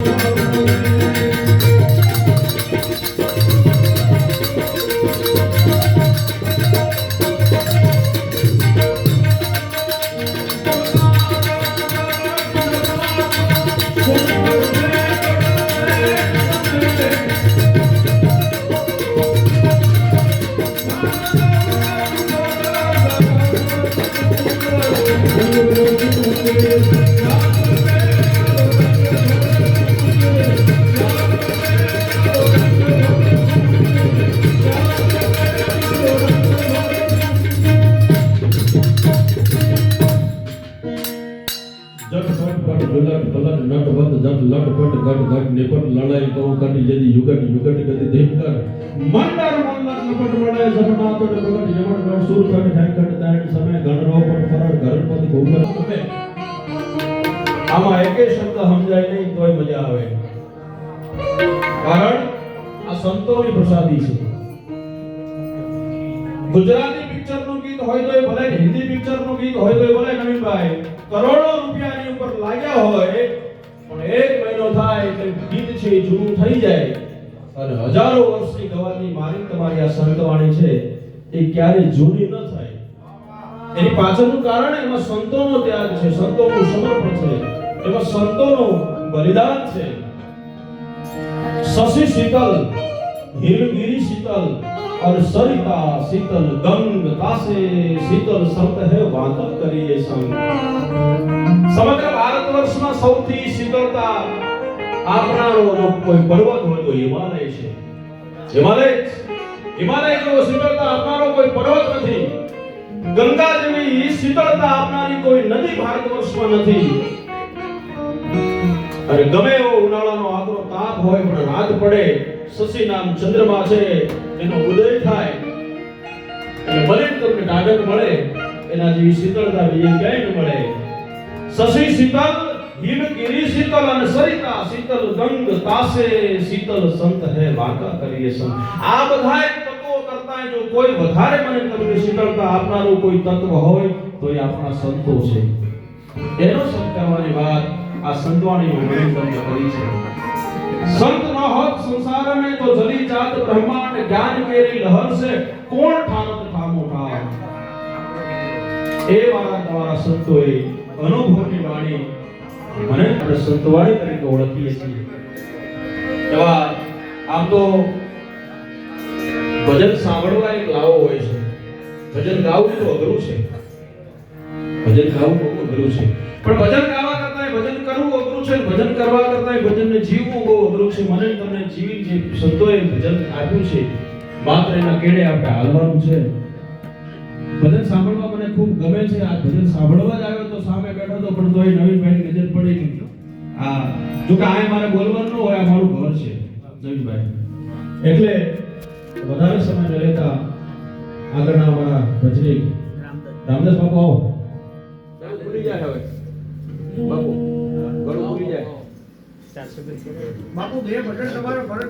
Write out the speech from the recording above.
જટ ફટ ફટ ગુલટ, પલટ નટ વત જટ લટ ફટ ગટ ગટ નિપટ, લડાઈ કહું કટી જદી યુગટ યુગટ ગતિ દેવકર મંડર મંડર, લપટ મળે સપના તો બગટ જમણ ગણ સુર કટ ઠેકટ તાણ સમય ગણરો પટ ફરડ ગણપતિ ભૂગલ તમે આમાં એકે શબ્દ સમજાય નહીં, તોય મજા આવે. કારણ આ સંતોની પ્રસાદી છે. ગુજરાતી પિક્ચરનું ગીત હોય તો એ ભલે હિન્દી પિક્ચરનું ગીત હોય તો એ ભલે નવીનભાઈ કરોડો રૂપિયાની ઉપર લાગ્યા હોય, પણ એક મહિનો થાય એટલે ગીત છે જૂનું થઈ જાય. અને હજારો વર્ષની ગવાની મારી તમારી આ સંતવાણી છે, એ ક્યારે જૂની ન થાય. એની પાછળનું કારણ એમાં સંતોનો ત્યાગ છે, સંતોનું સમર્પણ છે, એમાં સંતોનું બલિદાન છે. શશી શીતલ હિલગીરી શીતલ અને સરિતા શીતલ ગંગ તાસે શીતલ શબ્દ હે વાંકલ કરીએ સંગ સમગ્ર ભારત વર્ષમાં સૌથી શીતળતા આપનારો જો કોઈ પર્વત હોય તો હિમાલય છે. હિમાલય હિમાલય જેવો શીતળતા આપનારો કોઈ પર્વત નથી. ગંગા જેવી શીતળતા આપનારી કોઈ નદી ભારત વર્ષમાં નથી. અને ગમે એવો ઉનાળાનો આકરો તાપ હોય, પણ રાત પડે શશી નામ ચંદ્રમા છે, એનો ઉદય થાય. એટલે ભલે તમને ડાઢક મળે, એના જેવી શીતળતા બીજે ક્યાંય ન મળે. શશી શીતલ હિમ ગિરી શીતલ અને સરિતા શીતલ ગંગ તાસે શીતલ સંત હે વાકા કરીએ સંત. આ બધાય તત્વો કરતા જો કોઈ વધારે મને તમને શીતળતા આપનારું કોઈ તત્વ હોય તો એ આપણા સંતો છે. એનો સંત કરવાની વાત આ સંતવાણી ઘણી તમને કરી છે. સંત ન હોત સંસાર મે તો જલી જાત બ્રહ્માંડ જ્ઞાન કેરી લહર સે કોણ ઠામત ઠામો ઠામ? એ વાળા તમારા સંતોએ અનુભવની વાણી મને આપણે સંતવાણી તરીકે ઓળખીએ છીએ. એવા આમ તો ભજન સાંભળવા એક લાવો હોય છે. ભજન ગાવું તો અઘરું છે. ભજન ગાવું બહુ અઘરું છે. પણ ભજન ગાવા ભજન કરવું અઘરું છે ભજન કરવા કરતા ભજનને જીવવું બહુ અઘરું છે. મને તમને જીવી જે સંતોએ ભજન આપ્યું છે માત્ર એના કેડે આપણે હાલવાનું છે. ભજન સાંભળવા મને ખૂબ ગમે છે. આ ભજન સાંભળવા જ આવ્યો તો સામે બેઠો તો પણ તોય નવીનભાઈ નજર પડી ગઈ આ જો કે આ મારે બોલવાનું ન હોય આ મારું ઘર છે નવીનભાઈ. એટલે વધારે સમય ન લેતા આગળના અમારા ભજની. રામદાસ બાપુ આવો. ભૂલી જાય હવે. બાપુ ગળું ખુલી જાય. બાપુ બે બટન તમારો ફરજ